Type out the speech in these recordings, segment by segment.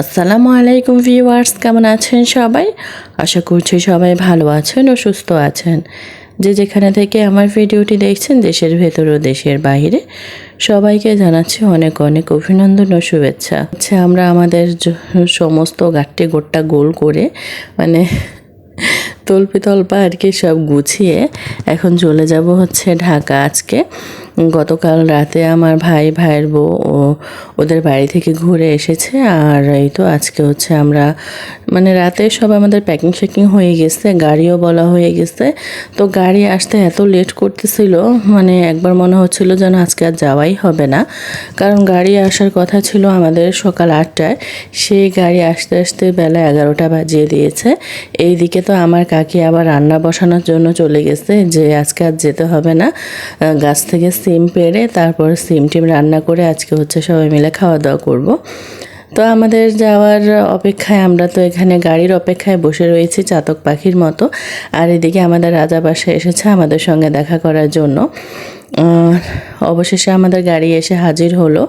আসসালামু আলাইকুম ভিউয়ার্স, কেমন আছেন সবাই? আশা করছি সবাই ভালো আছেন ও সুস্থ আছেন। যে যেখানে থেকে আমার ভিডিওটি দেখছেন, দেশের ভেতর ও দেশের বাইরে, সবাইকে জানাচ্ছি অনেক অনেক অভিনন্দন ও শুভেচ্ছা। আচ্ছা আমরা আমাদের সমস্ত গাট্টি গোট্টা গোল করে মানে তল্পি তল্পা আর কি সব গুছিয়ে এখন চলে যাব হচ্ছে ঢাকা আজকে। গতকাল রাতে আমার ভাই, ভাইয়ের বউ ও ওদের বাড়ি থেকে ঘুরে এসেছে। আর এই তো আজকে হচ্ছে আমরা মানে রাতে সব আমাদের প্যাকিং শ্যাকিং হয়ে গেছে, গাড়িও বলা হয়ে গেছে। তো গাড়ি আসতে এত লেট করতেছিল মানে একবার মনে হচ্ছিল যেন আজকে আর যাওয়াই হবে না। কারণ গাড়ি আসার কথা ছিল আমাদের সকাল আটটায়, সেই গাড়ি আসতে আসতে বেলা এগারোটা বাজিয়ে দিয়েছে। এইদিকে তো আমার কাকি আবার রান্না বসানোর জন্য চলে গেছে, যে আজকে আর যেতে হবে না। গাছ থেকে সিম পেড়ে তারপর সিম টিম রান্না করে আজকে হচ্ছে সবাই মিলে খাওয়া দাওয়া করব। তো আমাদের যাওয়ার অপেক্ষায় আমরা তো এখানে গাড়ির অপেক্ষায় বসে রয়েছি চাতক পাখির মতো। আর এদিকে আমাদের রাজা বাসা এসেছে আমাদের সঙ্গে দেখা করার জন্য। অবশেষে আমাদের গাড়ি এসে হাজির হলো।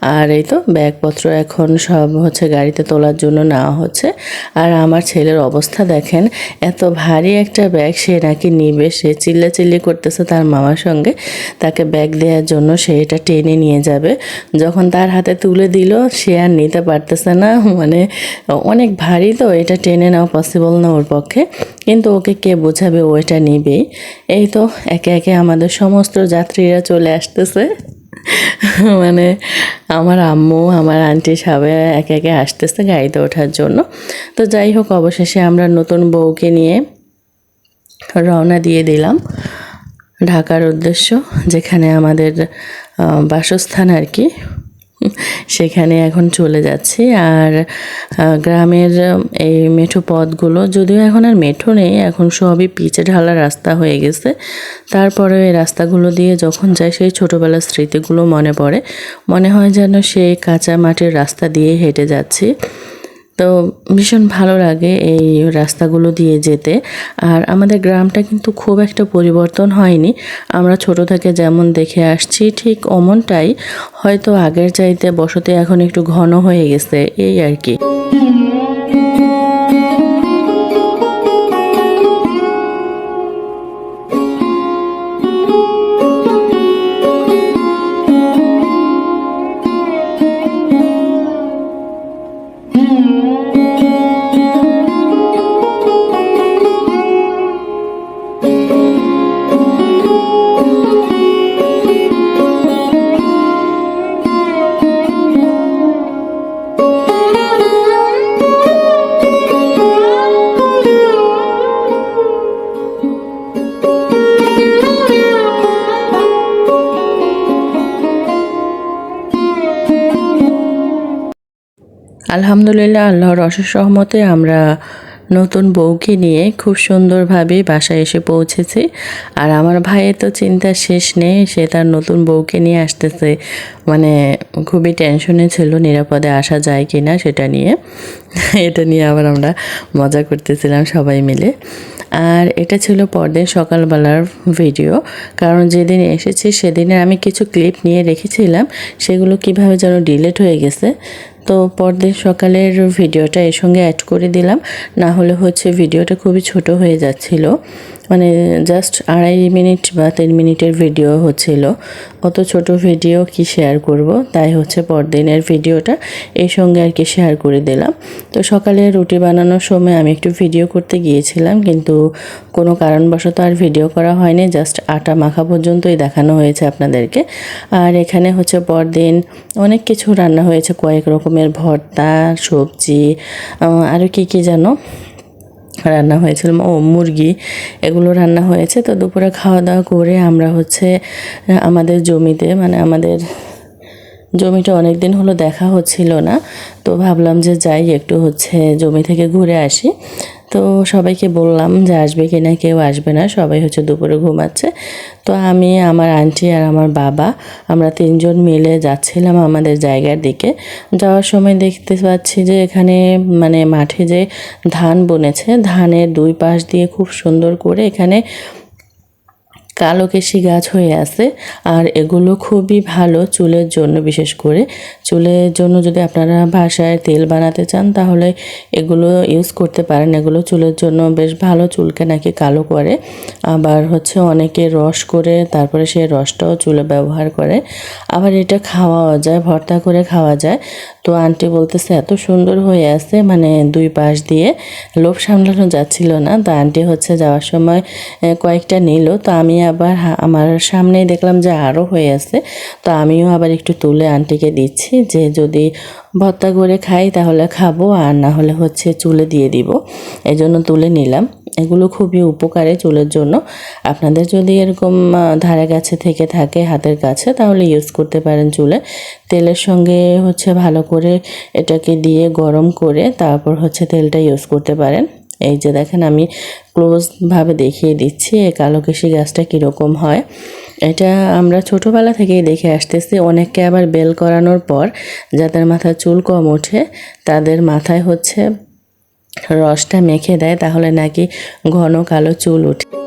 আর এই তো ব্যাগপত্র এখন সব হচ্ছে গাড়িতে তোলার জন্য নেওয়া হচ্ছে। আর আমার ছেলের অবস্থা দেখেন, এত ভারী একটা ব্যাগ সে নাকি নিবে। সে চিল্লা চিল্লি করতেছে তার মামার সঙ্গে। তাকে ব্যাগ দেওয়ার জন্য সে এটা টেনে নিয়ে যাবে। যখন তার হাতে তুলে দিল, সে আর নিতে পারতেছে না। মানে অনেক ভারী তো, এটা টেনে নেওয়া পসিবল না ওর পক্ষে। কিন্তু ওকে কে বোঝাবে ও এটা নিবেই এই তো, একে একে আমাদের সমস্ত যাত্রীরা চলে আসতেছে। মানে আমার আম্মু, আমার আন্টি সবাই একে একে আসতেছে গাড়িতে ওঠার জন্য। তো যাই হোক, অবশেষে আমরা নতুন বউকে নিয়ে রওনা দিয়ে দিলাম ঢাকার উদ্দেশ্য, যেখানে আমাদের বাসস্থান আর কি। সেখানে এখন চলে যাচ্ছি। আর গ্রামের এই মেঠো পথগুলো যদিও এখন আর মেঠো নেই, এখন সবই পিচে ঢালা রাস্তা হয়ে গেছে। তারপরে এই রাস্তাগুলো দিয়ে যখন যায় সেই ছোটোবেলার স্মৃতিগুলো মনে পড়ে। মনে হয় যেন সেই কাঁচা মাটির রাস্তা দিয়ে হেঁটে যাচ্ছি। তো ভীষণ ভালো লাগে এই রাস্তাগুলো দিয়ে যেতে। আর আমাদের গ্রামটা কিন্তু খুব একটা পরিবর্তন হয়নি। আমরা ছোট থেকে যেমন দেখে আসছি, ঠিক অমনটাই। হয়তো আগের চাইতে বসতে এখন একটু ঘন হয়ে গেছে, এই আর কি। আলহামদুলিল্লাহ, আল্লাহর অশেষ সহমতে আমরা নতুন বউকে নিয়ে খুব সুন্দরভাবে বাসায় এসে পৌঁছেছি। আর আমার ভাইয়ের তো চিন্তা শেষ নেই, সে তার নতুন বউকে নিয়ে আসতেছে। মানে খুবই টেনশনে ছিল নিরাপদে আসা যায় কি না সেটা নিয়ে। এটা নিয়ে আবার আমরা মজা করতেছিলাম সবাই মিলে। আর এটা ছিল পরদিন সকালবেলার ভিডিও কারণ যেদিন এসেছি সেদিনের আমি কিছু ক্লিপ নিয়ে রেখেছিলাম, সেগুলো কীভাবে যেন ডিলেট হয়ে গেছে। তো পরদিন সকালের ভিডিওটা এর সঙ্গে অ্যাড করে দিলাম, না হলে হচ্ছে ভিডিওটা খুবই ছোট হয়ে যাচ্ছিল। মানে জাস্ট আড়াই মিনিট বা তিন মিনিটের ভিডিও হচ্ছিল। অত ছোট ভিডিও কি শেয়ার করব? তাই হচ্ছে পরদিনের ভিডিওটা এই সঙ্গে আর কি শেয়ার করে দিলাম। তো সকালে রুটি বানানোর সময় আমি একটু ভিডিও করতে গিয়েছিলাম, কিন্তু কোনো কারণবশত আর ভিডিও করা হয়নি। জাস্ট আটা মাখা পর্যন্তই দেখানো হয়েছে আপনাদেরকে। আর এখানে হচ্ছে পরদিন অনেক কিছু রান্না হয়েছে, কয়েক রকমের ভর্তা, সবজি আরও কী কী যেন রান্না হয়েছিল। ও মুরগি, এগুলো রান্না হয়েছে। তো দুপুরে খাওয়া দাওয়া করে আমরা হচ্ছে, আমাদের জমিতে মানে আমাদের জমিটা অনেক দিন হলো দেখা হচ্ছিল না। তো ভাবলাম যে যাই, একটু হচ্ছে জমি থেকে ঘুরে আসি। তো সবাইকে বললাম যে আসবে কি না, কেউ আসবে না, সবাই হচ্ছে দুপুরে ঘুমাচ্ছে। তো আমি, আমার আন্টি আর আমার বাবা, আমরা তিনজন মিলে যাচ্ছিলাম আমাদের জায়গার দিকে। যাওয়ার সময় দেখতে পাচ্ছি যে এখানে মানে মাঠে যে ধান বনেছে, ধানের দুই পাশ দিয়ে খুব সুন্দর করে এখানে কালো কেশি গাছ হয়ে আছে। আর এগুলো খুবই ভালো চুলের জন্য, বিশেষ করে চুলের জন্য যদি আপনারা বাসায় তেল বানাতে চান, তাহলে এগুলো ইউজ করতে পারেন। এগুলো চুলের জন্য বেশ ভালো চুলকে নাকি কালো করে। আবার হচ্ছে অনেকে রস করে, তারপরে সেই রসটাও চুলে ব্যবহার করে। আবার এটা খাওয়াও যায়, ভর্তা করে খাওয়া যায়। তো আন্টি বলতেছে, এত সুন্দর হয়ে আছে। মানে দুই পাশ দিয়ে লোভ সামলানো যাচ্ছিল না। তো আন্টি হচ্ছে যাওয়ার সময় কয়েকটা নিল। তো আমি আবার আমার সামনেই দেখলাম যে আরও হয়ে আছে। তো আমিও আবার একটু তুলে আন্টিকে দিচ্ছি যে যদি ভর্তা করে খাই তাহলে খাব, আর না হলে হচ্ছে চুলে দিয়ে দিব। এই জন্য তুলে নিলাম। এগুলো খুবই উপকারে চুলের জন্য। আপনাদের যদি এরকম ধারে কাছে থেকে থাকে হাতের কাছে, তাহলে ইউজ করতে পারেন চুলে। তেলের সঙ্গে হচ্ছে ভালো করে এটাকে দিয়ে গরম করে তারপর হচ্ছে তেলটা ইউজ করতে পারেন। এই যে দেখেন আমি ক্লোজভাবে দেখিয়ে দিচ্ছি এই কালো কেশি গাছটা কীরকম হয়। এটা আমরা ছোটোবেলা থেকেই দেখে আসতেছি, অনেককে আবার বেল করানোর পর যাদের মাথায় চুল কম ওঠে তাদের মাথায় হচ্ছে রসটা মেখে দেয়, তাহলে নাকি ঘন কালো চুল ওঠে।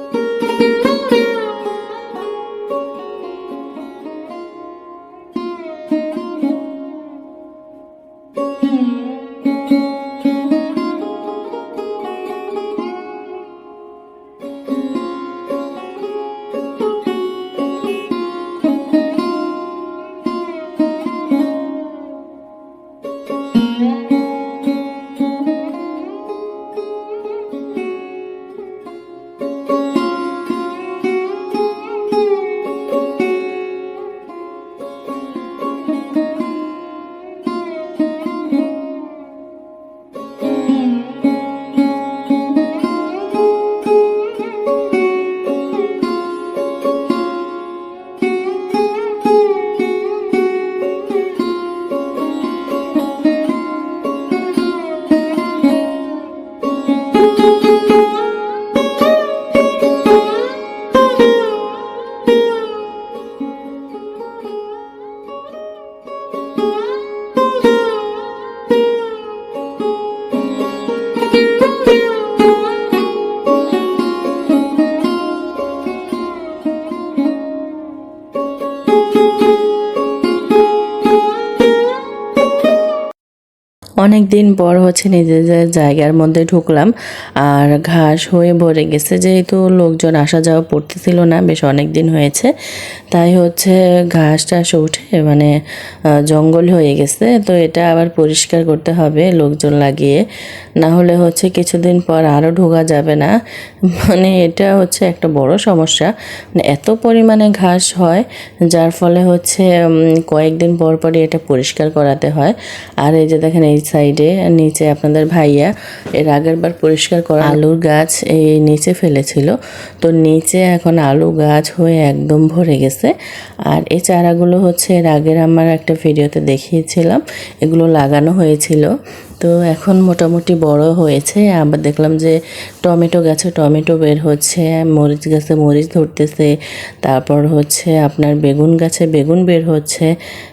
অনেক দিন পর হচ্ছে নিজেদের জায়গার মধ্যে ঢুকলাম, আর ঘাস হয়ে ভরে গেছে। যেহেতু লোকজন আসা যাওয়া পড়তেছিল না, বেশ অনেক দিন হয়েছে। তাই হচ্ছে ঘাস টাস উঠে মানে জঙ্গল হয়ে গেছে। তো এটা আবার পরিষ্কার করতে হবে লোকজন লাগিয়ে। না হলে হচ্ছে কিছুদিন পর আরও ঢোকা যাবে না। মানে এটা হচ্ছে একটা বড় সমস্যা। মানে এত পরিমাণে ঘাস হয়, যার ফলে হচ্ছে কয়েকদিন পর পরই এটা পরিষ্কার করাতে হয়। আর এই যে দেখেন, এই সাইডে আর নিচে আপনাদের ভাইয়া এর আগের বার পরিষ্কার করা আলুর গাছ এই নিচে ফেলেছিল। তো নিচে এখন আলু গাছ হয়ে একদম ভরে গেছে। আর এই চারাগুলো হচ্ছে এর আগের আমার একটা ভিডিওতে দেখিয়েছিলাম। এগুলো লাগানো হয়েছিল। তো এখন মোটামুটি বড় হয়েছে। আবার দেখলাম যে টমেটো গাছে টমেটো বের হচ্ছে, মরিচ গাছে মরিচ ধরতেছে, তারপর হচ্ছে আপনার বেগুন গাছে বেগুন বের হচ্ছে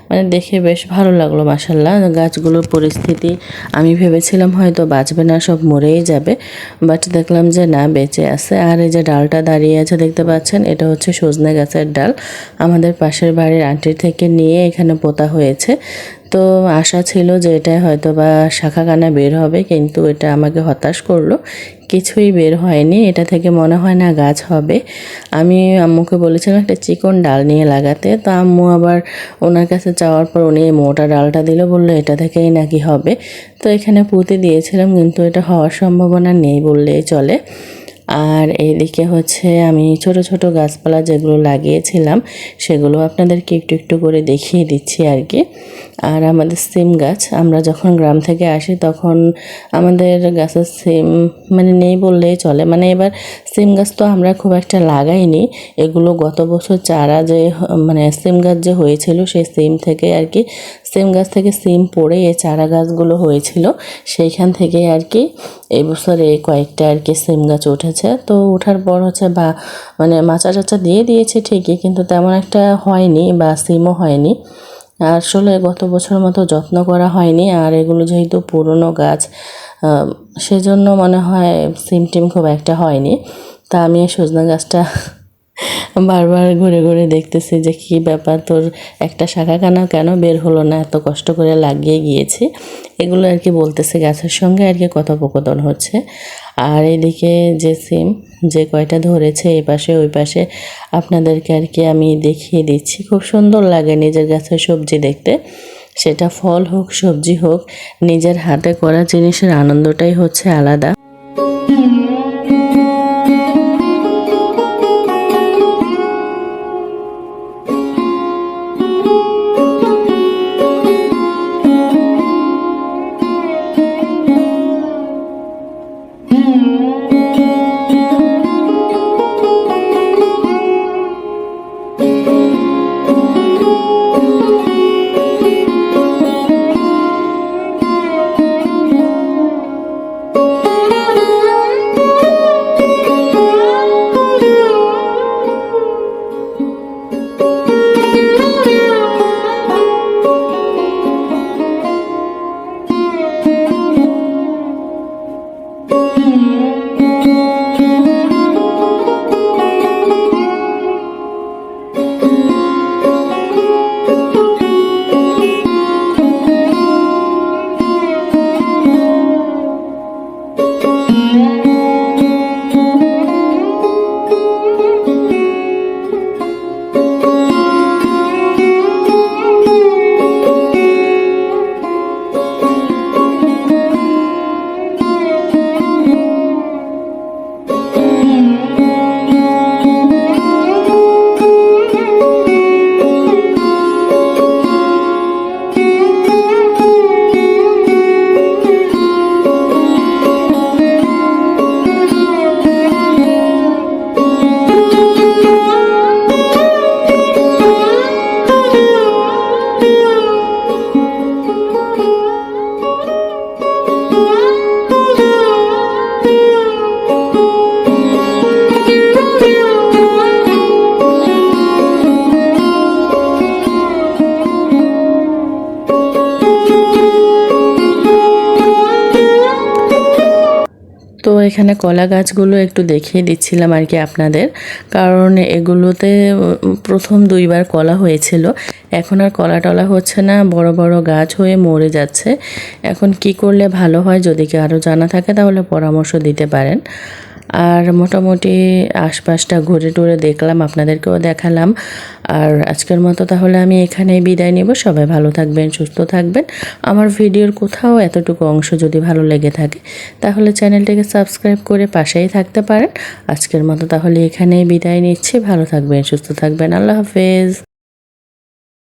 মানে দেখে বেশ ভালো লাগল মাসাল্লাহ গাছগুলোর পরিস্থিতি আমি ভেবেছিলাম হয়তো বাঁচবে না, সব মরেই যাবে। বাট দেখলাম যে না, বেঁচে আছে। আর এই যে ডালটা দাঁড়িয়ে আছে, দেখতে পাচ্ছেন, এটা হচ্ছে সজনে গাছের ডাল। আমাদের পাশের বাড়ির আন্টির থেকে নিয়ে এখানে পোতা হয়েছে। তো আশা ছিল যে এটা হয়তো বা শাখা কানা বের হবে, কিন্তু এটা আমাকে হতাশ করল। কিছুই বের হয়নি, এটা থেকে মনে হয় না গাছ হবে। আমি আম্মুকে বলেছিলাম একটা চিকন ডাল নিয়ে লাগাতে, তো আম্মু আবার ওনার কাছে চাওয়ার পর উনি মোটা ডালটা দিল, বলল এটা থেকেই নাকি হবে। তো এখানে পুঁতে দিয়েছিলাম, কিন্তু এটা হওয়ার সম্ভাবনা নেই বললেই চলে। আর এইদিকে হচ্ছে আমি ছোট ছোট গাছপালা যেগুলো লাগিয়েছিলাম, সেগুলো আপনাদেরকে একটু একটু করে দেখিয়ে দিচ্ছি আর কি। আর আমাদের সিম গাছ, আমরা যখন গ্রাম থেকে আসি তখন আমাদের গাছের সিম মানে নেই বললেই চলে। মানে এবার সিম গাছ তো আমরা খুব একটা লাগাইনি। এগুলো গত বছর চারা যে মানে সিম গাছ যে হয়েছিল সেই সিম থেকে আর কি, সিম গাছ থেকে সিম পড়ে এই চারা গাছগুলো হয়েছিল। সেইখান থেকে আর কি এই বছর এই কয়েকটা আর কি সিম গাছ উঠেছে। তো ওঠার পর হচ্ছে বা মানে মাচা টাচা দিয়ে দিয়েছে ঠিকই, কিন্তু তেমন একটা হয়নি বা সিমও হয়নি। আসলে গত বছর মতো যত্ন করা হয়নি, আর এগুলো যেহেতু পুরনো গাছ সেজন্য মনে হয় সিম টিম খুব একটা হয়নি। তা আমি সজনা গাছটা বারবার ঘুরে ঘুরে দেখতেছি যে কী ব্যাপার, তোর একটা শাখা কানা কেন বের হলো না? এত কষ্ট করে লাগিয়ে গিয়েছি। এগুলো আর কি বলতেছে গাছের সঙ্গে আর কি কথোপকথন হচ্ছে। আর এদিকে যে সিম যে কয়টা ধরেছে এই পাশে, ওই পাশে, আপনাদেরকে আর কি আমি দেখিয়ে দিচ্ছি। খুব সুন্দর লাগে নিজের গাছের সবজি দেখতে। সেটা ফল হোক, সবজি হোক, নিজের হাতে করা জিনিসের আনন্দটাই হচ্ছে আলাদা। তো এখানে কলা গাছগুলো একটু দেখিয়ে দিচ্ছিলাম আর কি আপনাদের। কারণ এগুলোতে প্রথম দুইবার কলা হয়েছিল। এখন আর কলা টলা হচ্ছে না, বড় বড় গাছ হয়ে মরে যাচ্ছে। এখন কি করলে ভালো হয় যদি কি আরও জানা থাকে তাহলে পরামর্শ দিতে পারেন। আর মোটামুটি আশপাশটা ঘুরে টুরে দেখলাম, আপনাদেরকেও দেখালাম। আর আজকের মতো তাহলে আমি এখানেই বিদায় নেব। সবাই ভালো থাকবেন, সুস্থ থাকবেন। আমার ভিডিওর কোথাও এতটুকু অংশ যদি ভালো লেগে থাকে, তাহলে চ্যানেলটিকে সাবস্ক্রাইব করে পাশেই থাকতে পারেন। আজকের মতো তাহলে এখানেই বিদায় নিচ্ছি। ভালো থাকবেন, সুস্থ থাকবেন। আল্লাহ হাফেজ।